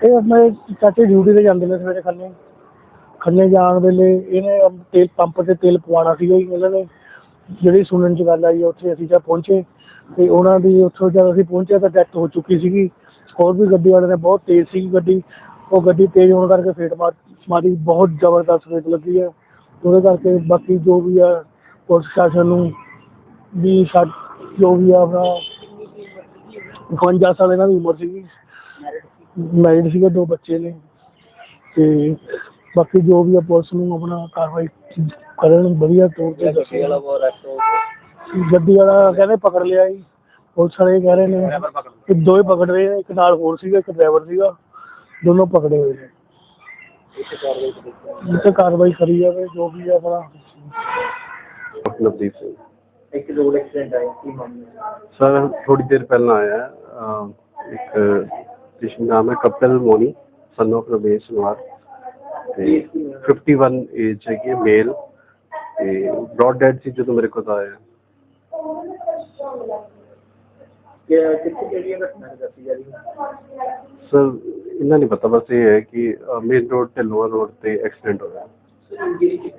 ਇਹ ਆਪਣੇ ਚਾਚੇ ਡਿਊਟੀ ਤੇ ਜਾਂਦੇ ਨੇ ਸਵੇਰੇ ਖੰਨੇ। ਖੰਨੇ ਜਾਣ ਵੇਲੇ ਇਹਨੇ ਤੇਲ ਪੰਪ ਤੇ ਤੇਲ ਪਵਾਉਣਾ ਸੀਗਾ ਜੀ, ਇਹਨਾਂ ਨੇ ਜਿਹੜੀ ਸੁਣਨ ਚ ਗੱਲ ਆਈ ਉੱਥੇ ਅਸੀਂ ਜਦ ਪਹੁੰਚੇ, ਤੇ ਉਹਨਾਂ ਦੀ ਉੱਥੋਂ ਜਦ ਅਸੀਂ ਪਹੁੰਚੇ ਤਾਂ ਡੈਥ ਹੋ ਚੁੱਕੀ ਸੀਗੀ। ਹੋਰ ਵੀ ਗੱਡੀ ਵਾਲੇ ਨੇ ਬਹੁਤ ਤੇਜ਼ ਸੀ ਗੱਡੀ, ਉਹ ਗੱਡੀ ਤੇਜ਼ ਹੋਣ ਕਰਕੇ ਫੇਟ ਮਾਰ, ਮਾਰੀ, ਬਹੁਤ ਜ਼ਬਰਦਸਤ ਫੇਟ ਲੱਗੀ ਹੈ ਉਹਦੇ ਕਰਕੇ ਬਾਕੀ ਜੋ ਵੀ ਆ ਪੁਲਿਸ ਸ਼ਾਸਨ ਨੂੰ ਵੀ ਸਾ, ਜੋ ਵੀ ਆ ਆਪਣਾ 52 ਸਾਲ ਇਹਨਾਂ ਦੀ ਉਮਰ ਸੀਗੀ। ਮੈਰਿਡ ਸੀਗੇ ਦੋ ਬੱਚੇ ਨੇ। ਤੇ ਬਾਕੀ ਜੋ ਵੀ ਆ ਪੁਲਿਸ ਨੂੰ ਆਪਣਾ ਕਾਰਵਾਈ ਕਰਨ ਵਧੀਆ ਤੌਰ ਤੇ ਦੱਸੇ। ਗੱਡੀ ਵਾਲਾ ਕਹਿੰਦੇ ਪਕੜ ਲਿਆ ਜੀ। ਪੁਲਿਸ ਵਾਲੇ ਕਹਿ ਰਹੇ ਨੇ ਕਿ ਦੋਏ ਪਕੜ ਰਹੇ ਨੇ ਇੱਕ ਨਾਲ ਹੋਰ ਸੀਗਾ ਇੱਕ ਡਰਾਈਵਰ ਸੀਗਾ। ਦੋਨੋਂ ਪਕੜੇ ਹੋਏ ਨੇ। ਇੱਥੇ ਕਾਰਵਾਈ ਕਰੀ ਜਾਵੇ। ਜੋ ਵੀ ਆ ਆਪਣਾ। ਨਵਦੀਪ ਸਿੰਘ। ਇੱਕ ਰੋਡ ਐਕਸੀਡੈਂਟ ਆਇਆ ਕੀ ਮਾਮਲਾ? ਸਰ ਥੋੜੀ ਦੇਰ ਪਹਿਲਾਂ ਆਇਆ ਇੱਕ ਜਿਸ ਨਾਮ ਹੈ ਕਪਿਲ ਮੋਨੀ ਸਨ ਆਫ ਰਮੇਸ਼ ਨਵਾਰ ਤੇ 51 ਏਜ ਹੈਗੀ ਮੇਲ ਤੇ ਬ੍ਰੌਡ ਡੈਡ ਸੀ ਜਦੋਂ ਮੇਰੇ ਕੋਲ ਆਇਆ ਕਿ ਕਿੱਥੇ ਕਿਹੜੀਆਂ ਘਟਨਾ ਦੱਸੀ ਜਾ ਰਹੀ ਹੈ ਸਰ ਇਹਨਾਂ ਨਹੀਂ ਪਤਾ ਬਸ ਇਹ ਹੈ ਕਿ ਮੇਨ ਰੋਡ ਤੇ ਲੋਅਰ ਰੋਡ ਤੇ ਐਕਸੀਡੈਂਟ ਹੋਇਆ ਜਿਹੜੀ